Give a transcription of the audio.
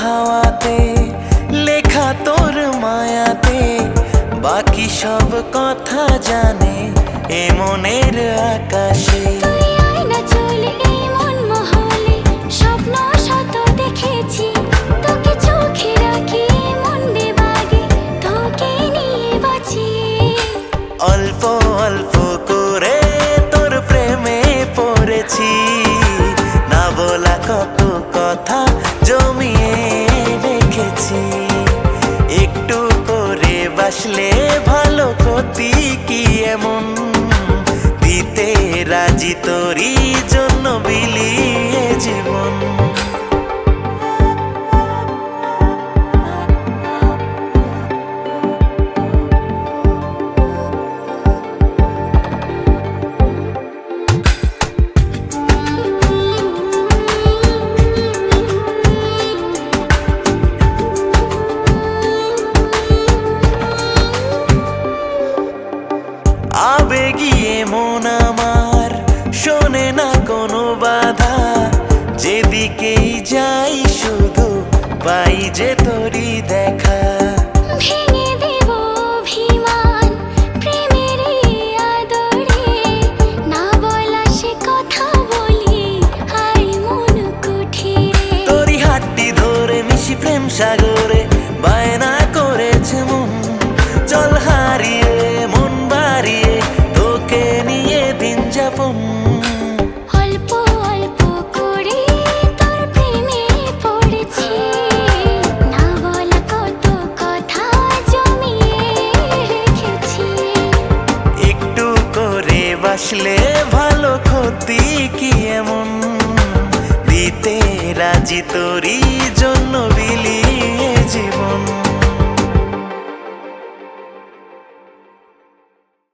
হাওয়াতে লেখা তোর মায়াতে বাকি সব কথা জানে এমনের আকাশে। অল্প অল্প তোর প্রেমে পড়েছি না বলা কত কথা জমি বাসলে ভালো ক্ষতি কি এমন? দিতে রাজি তোরই জন্য বিলিয়ে শোনে না কোনো বাধা। যেদিকেই যাই শুধু পাই যে তোরই দেখা। প্রেম সাগরে বায়না করেছে মন। চল হারিয়ে মন বাড়িয়ে তোকে নিয়ে দিন যাপন। বাসলে ভালো ক্ষতি কি এমন? দিতে রাজি তোরই জন্য